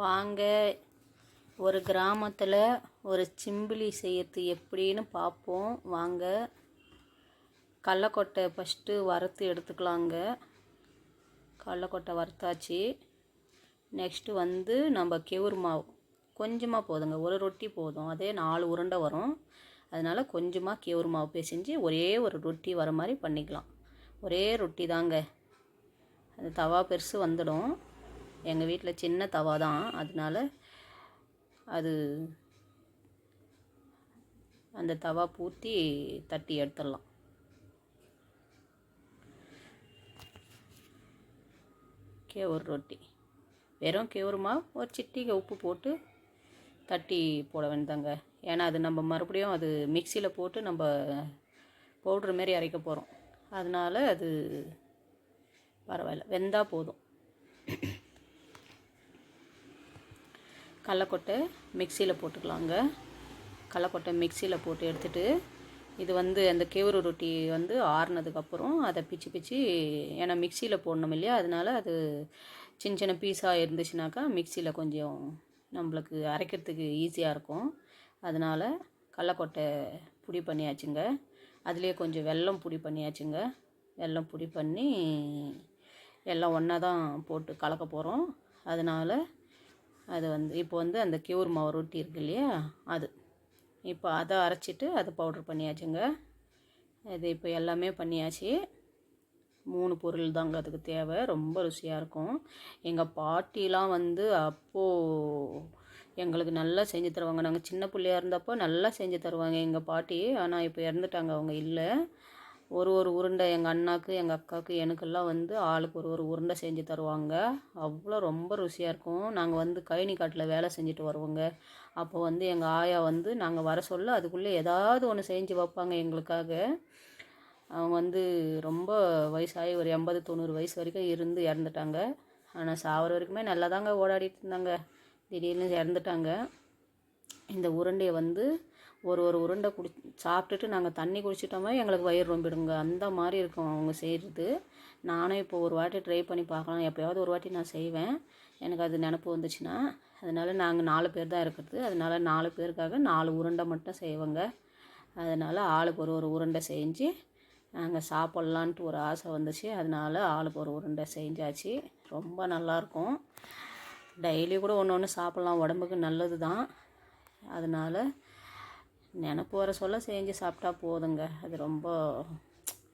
வாங்க. ஒரு கிராமத்தில் ஒரு சிம்பிளி செய்யறது எப்படின்னு பார்ப்போம் வாங்க. கடலக்கொட்டை ஃபஸ்ட்டு வறுத்து எடுத்துக்கலாங்க. கடலக்கொட்டை வறுத்தாச்சு. நெக்ஸ்ட்டு வந்து நம்ம கெவுர் மாவு. கொஞ்சமாக போதுங்க. ஒரு ரொட்டி போதும். அதே நாலு உருண்டை வரும். அதனால் கொஞ்சமாக கேவுர் மாவு பிசைஞ்சு ஒரே ஒரு ரொட்டி வர மாதிரி பண்ணிக்கலாம். ஒரே ரொட்டி தாங்க. அது தவா பெருசு வந்துடும். எங்கள் வீட்டில் சின்ன தவா தான். அதனால அது அந்த தவா பூத்தி தட்டி எடுத்துடலாம். கேவுரு ரொட்டி. வெறும் கேவுருமா ஒரு சிட்டிகை உப்பு போட்டு தட்டி போட வேண்டியதாங்க ஏன்னா அது நம்ம மறுபடியும் அது மிக்சியில் போட்டு நம்ம பவுட்ரு மாரி அரைக்க போகிறோம் அதனால அது பரவாயில்ல. வெந்தால் போதும். கடலக்கொட்டை மிக்சியில் போட்டுக்கலாங்க. கடலக்கொட்டை மிக்சியில் போட்டு எடுத்துட்டு இது வந்து அந்த கேவுரு ரொட்டி வந்து ஆறுனதுக்கப்புறம் அதை பிச்சு பிச்சு ஏன்னா மிக்சியில் போடணும் இல்லையா? அதனால அது சின்ன சின்ன பீஸாக இருந்துச்சுனாக்கா மிக்சியில் கொஞ்சம் நம்மளுக்கு அரைக்கிறதுக்கு ஈஸியாக இருக்கும். அதனால் கடலக்கொட்டை பொடி பண்ணியாச்சுங்க. அதுலேயே கொஞ்சம் வெல்லம் பொடி பண்ணியாச்சுங்க. வெல்லம் பொடி பண்ணி எல்லாம் ஒன்றா தான் போட்டு கலக்க போகிறோம் அதனால் அது வந்து இப்போ வந்து அந்த கியூர் மாவு ரொட்டி இருக்கு இல்லையா? அது. இப்போ அதை அரைச்சிட்டு அதை பவுட்ரு பண்ணியாச்சுங்க. இது இப்போ எல்லாமே பண்ணியாச்சு. மூணு பொருள் தாங்க அதுக்கு தேவை. ரொம்ப ருசியாக இருக்கும். எங்கள் பாட்டிலாம் வந்து அப்போது எங்களுக்கு நல்லா செஞ்சு தருவாங்க. நாங்கள் சின்ன பிள்ளையா இருந்தப்போ நல்லா செஞ்சு தருவாங்க எங்கள் பாட்டி. ஆனால் இப்போ இறந்துட்டாங்க அவங்க இல்லை. ஒரு ஒரு உருண்டை எங்கள் அண்ணாக்கு எங்கள் அக்காவுக்கு எனக்கெல்லாம் வந்து ஆளுக்கு ஒரு ஒரு உருண்டை செஞ்சு தருவாங்க. அவ்வளோ ரொம்ப ருசியாக இருக்கும். நாங்கள் வந்து கழனி காட்டில் வேலை செஞ்சுட்டு வருவோங்க. அப்போ வந்து எங்கள் ஆயா வந்து நாங்கள் வர சொல்ல அதுக்குள்ளே ஏதாவது ஒன்று செஞ்சு வைப்பாங்க எங்களுக்காக. அவங்க வந்து ரொம்ப வயசாகி ஒரு எண்பது தொண்ணூறு வயசு வரைக்கும் இருந்து இறந்துட்டாங்க. ஆனால் சாவர வரைக்குமே நல்லா தாங்க ஓடாடிட்டு இருந்தாங்க. திடீர்னு இறந்துட்டாங்க. இந்த உருண்டையை வந்து ஒரு ஒரு உருண்டை குடி சாப்பிட்டுட்டு நாங்கள் தண்ணி குடிச்சிட்டோமே எங்களுக்கு வயிறு ரொம்பிடுங்க. அந்த மாதிரி இருக்கும் அவங்க செய்கிறது நானும் இப்போ ஒரு வாட்டி ட்ரை பண்ணி பார்க்கலாம். எப்போயாவது ஒரு வாட்டி நான் செய்வேன். எனக்கு அது நினப்பு வந்துச்சுன்னா அதனால் நாங்கள் நாலு பேர் தான் இருக்கிறது. அதனால் நாலு பேருக்காக நாலு உருண்டை மட்டும் செய்வோங்க. அதனால் ஆளுக்கு ஒரு ஒரு உருண்டை செஞ்சு நாங்கள் சாப்பிட்லான்ட்டு ஒரு ஆசை வந்துச்சு. அதனால் ஆளுக்கு ஒரு உருண்டை செஞ்சாச்சு. ரொம்ப நல்லாயிருக்கும் டெய்லி கூட ஒன்று ஒன்று சாப்பிட்லாம். உடம்புக்கு நல்லது தான் அதனால் நினப்பு வர சொல்ல செஞ்சு சாப்பிட்டா போதுங்க. அது ரொம்ப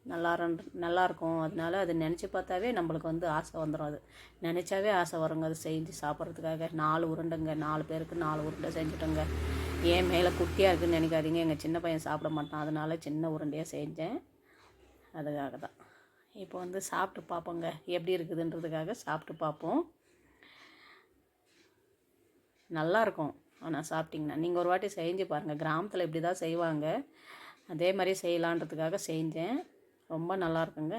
நல்லா நல்லாயிருக்கும் அதனால அது நினச்சி பார்த்தாவே நம்மளுக்கு வந்து ஆசை வந்துடும் அது. நினச்சாவே ஆசை வருங்க. அது செஞ்சு சாப்பிட்றதுக்காக நாலு உருண்டைங்க. நாலு பேருக்கு நாலு உருண்டை செஞ்சுட்டோங்க. ஏன் மேலே குட்டியாக இருக்குதுன்னு நினைக்காதீங்க. எங்கள் சின்ன பையன் சாப்பிட மாட்டான். அதனால சின்ன உருண்டையாக செஞ்சேன். அதுக்காக தான். இப்போ வந்து சாப்பிட்டு பார்ப்போங்க. எப்படி இருக்குதுன்றதுக்காக சாப்பிட்டு பார்ப்போம். நல்லாயிருக்கும் ஆனால் சாப்பிட்டிங்கன்னா. நீங்கள் ஒரு வாட்டி செஞ்சு பாருங்கள் கிராமத்தில் இப்படி தான் செய்வாங்க. அதே மாதிரி செய்யலான்றதுக்காக செஞ்சேன். ரொம்ப நல்லாயிருக்குங்க